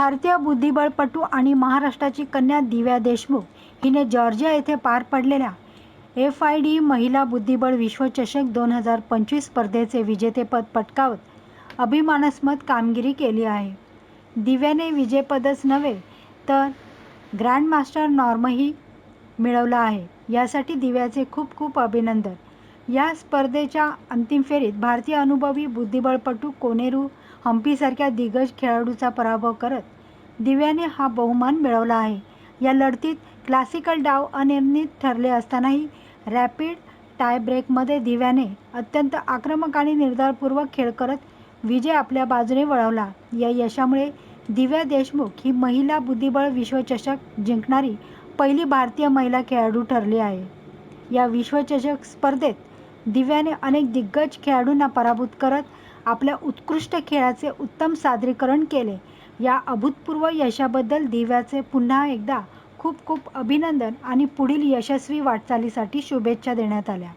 भारतीय बुद्धिबळपटू आणि महाराष्ट्राची कन्या दिव्या देशमुख हिने जॉर्जिया येथे पार पडलेल्या एफ आय डी महिला बुद्धिबळ विश्वचषक दोन हजार पंचवीस स्पर्धेचे विजेतेपद पटकावत अभिमानास्पद कामगिरी केली आहे. दिव्याने विजेपदच नव्हे तर ग्रँडमास्टर नॉर्मही मिळवला आहे. यासाठी दिव्याचे खूप खूप अभिनंदन. या स्पर्धेच्या अंतिम फेरीत भारतीय अनुभवी बुद्धिबळपटू कोनेरू हम्पीसारख्या दिग्गज खेळाडूचा पराभव करत दिव्याने हा बहुमान मिळवला आहे. या लढतीत क्लासिकल डाव अनिर्णित ठरले असतानाही रॅपिड टाय ब्रेकमध्ये दिव्याने अत्यंत आक्रमक आणि निर्धारपूर्वक खेळ करत विजय आपल्या बाजूने वळवला. या यशामुळे दिव्या देशमुख ही महिला बुद्धिबळ विश्वचषक जिंकणारी पहिली भारतीय महिला खेळाडू ठरली आहे. या विश्वचषक स्पर्धेत दिव्याने अनेक दिग्गज खेळाडूंना पराभूत करत आपल्या उत्कृष्ट खेळाचे उत्तम सादरीकरण केले. या अभूतपूर्व यशाबद्दल दिव्याचे पुन्हा एकदा खूप खूप अभिनंदन आणि पुढील यशस्वी वाटचालीसाठी शुभेच्छा देण्यात आल्या.